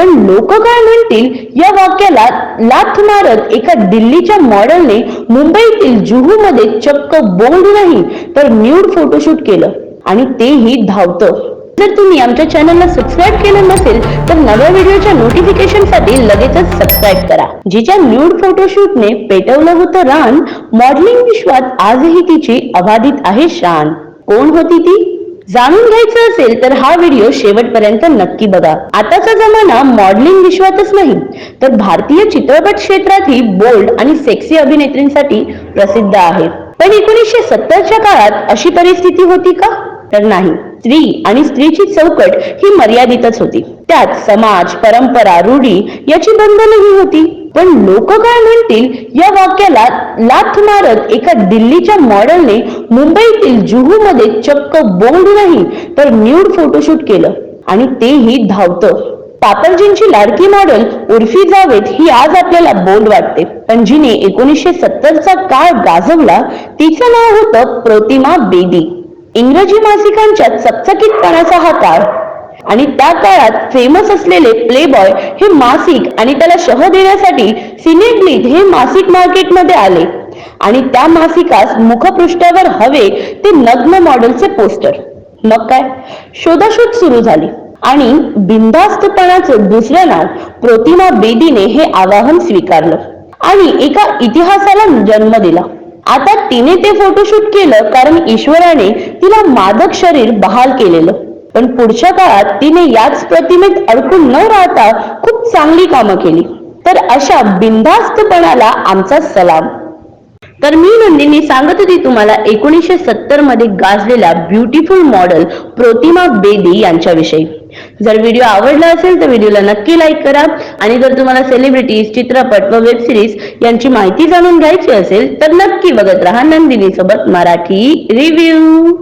पण लोक काय म्हणतील? या वाक्याला लाथ मारत एका दिल्लीच्या मॉडेलने मुंबईतील जुहू मध्ये चक्क बोल्ड नाही तर न्यूड फोटोशूट केलं. आणि तेही धावतं. जर तुम्ही आमच्या चॅनलला सबस्क्राईब केलं नसेल तर नव्या व्हिडिओच्या नोटिफिकेशनसाठी लगेचच सबस्क्राईब करा. जिच्या न्यूड फोटोशूटने पेटवलं होतं रान मॉडेलिंग विश्वात आजही तिची अबाधित आहे शान. कोण होती ती? जाणून घ्यायचं असेल तर हा व्हिडिओ शेवटपर्यंत नक्की बघा. आताच जमाना मॉडेलिंग विश्वातच नाही. तर भारतीय चित्रपट क्षेत्रातही बोल्ड आणि सेक्सी अभिनेत्रींसाठी प्रसिद्ध आहे. पण एकोणीसशे सत्तरच्या काळात अशी परिस्थिती होती का? तर नाही. स्त्री आणि स्त्रीची चौकट ही मर्यादितच होती. त्यात समाज परंपरा रूढी याची बंधनही होती. पण लोक काय म्हणतील? या वाक्याला लाथ मारत एका दिल्लीच्या मॉडेलने मुंबईतील जुहू मध्ये चक्क बोल्ड नाही तर न्यूड फोटोशूट केलं. आणि तेही धावतं. पापलजींची लाडकी मॉडेल उर्फी जावेद ही आज आपल्याला बोल्ड वाटते. पण जिने एकोणीसशे सत्तरचा काळ गाजवला तिचं नाव होतं प्रतिमा बेदी. इंग्रजी मासिकांच्या चकचकीतपणाचा हा काळ. आणि त्या काळात फेमस असलेले प्लेबॉय हे मासिक आणि त्याला शह देण्यासाठी सिनेग्लित हे मासिक मार्केटमध्ये आले. आणि त्या मासिकास मुखपृष्ठावर हवे ते नग्न मॉडेलचे पोस्टर. मग काय? शोधाशोध सुरू झाली. आणि बिनधास्तपणाचं दुसरं नाव प्रतिमा बेदीने हे आवाहन स्वीकारलं. आणि एका इतिहासाला जन्म दिला. आता तिने ते फोटोशूट केलं कारण ईश्वराने तिला मादक शरीर बहाल केलेलं. पण पुढच्या काळात तिने याच प्रतिमेत अडकून न राहता खूप चांगली कामं केली. तर अशा बिंदास्तपणाला आमचा सलाम. तर मी नंदिनी सांगत होती तुम्हाला एकोणीसशे सत्तरमध्ये गाजलेल्या ब्युटिफुल मॉडेल प्रतिमा बेदी यांच्याविषयी. जर व्हिडिओ आवडला असेल तर व्हिडिओला नक्की लाईक करा. आणि जर तुम्हाला सेलिब्रिटीज चित्रपट व वेब सिरीज यांची माहिती जाणून घ्यायची असेल तर नक्की बघत राहा नंदिनी सोबत मराठी रिव्ह्यू